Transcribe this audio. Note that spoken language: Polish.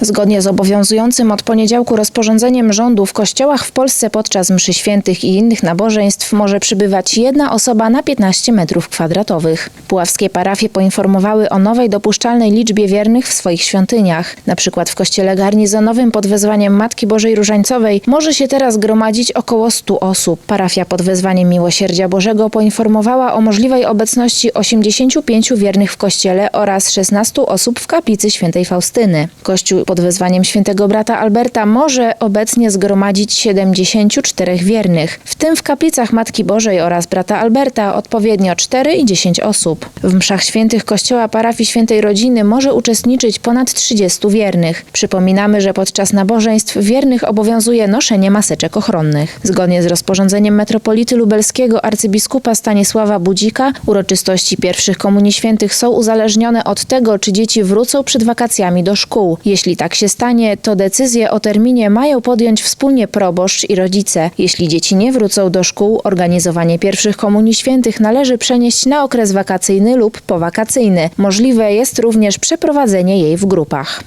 Zgodnie z obowiązującym od poniedziałku rozporządzeniem rządu w kościołach w Polsce podczas mszy świętych i innych nabożeństw może przybywać jedna osoba na 15 metrów kwadratowych. Puławskie parafie poinformowały o nowej dopuszczalnej liczbie wiernych w swoich świątyniach. Na przykład w kościele garnizonowym pod wezwaniem Matki Bożej Różańcowej może się teraz gromadzić około 100 osób. Parafia pod wezwaniem Miłosierdzia Bożego poinformowała o możliwej obecności 85 wiernych w kościele oraz 16 osób w kaplicy świętej Faustyny. Kościół pod wezwaniem świętego brata Alberta może obecnie zgromadzić 74 wiernych, w tym w kaplicach Matki Bożej oraz brata Alberta odpowiednio 4 i 10 osób. W mszach świętych kościoła parafii świętej rodziny może uczestniczyć ponad 30 wiernych. Przypominamy, że podczas nabożeństw wiernych obowiązuje noszenie maseczek ochronnych. Zgodnie z rozporządzeniem metropolity lubelskiego arcybiskupa Stanisława Budzika uroczystości pierwszych komunii świętych są uzależnione od tego, czy dzieci wrócą przed wakacjami do szkół. Jeśli tak się stanie, to decyzję o terminie mają podjąć wspólnie proboszcz i rodzice. Jeśli dzieci nie wrócą do szkół, organizowanie pierwszych komunii świętych należy przenieść na okres wakacyjny lub powakacyjny. Możliwe jest również przeprowadzenie jej w grupach.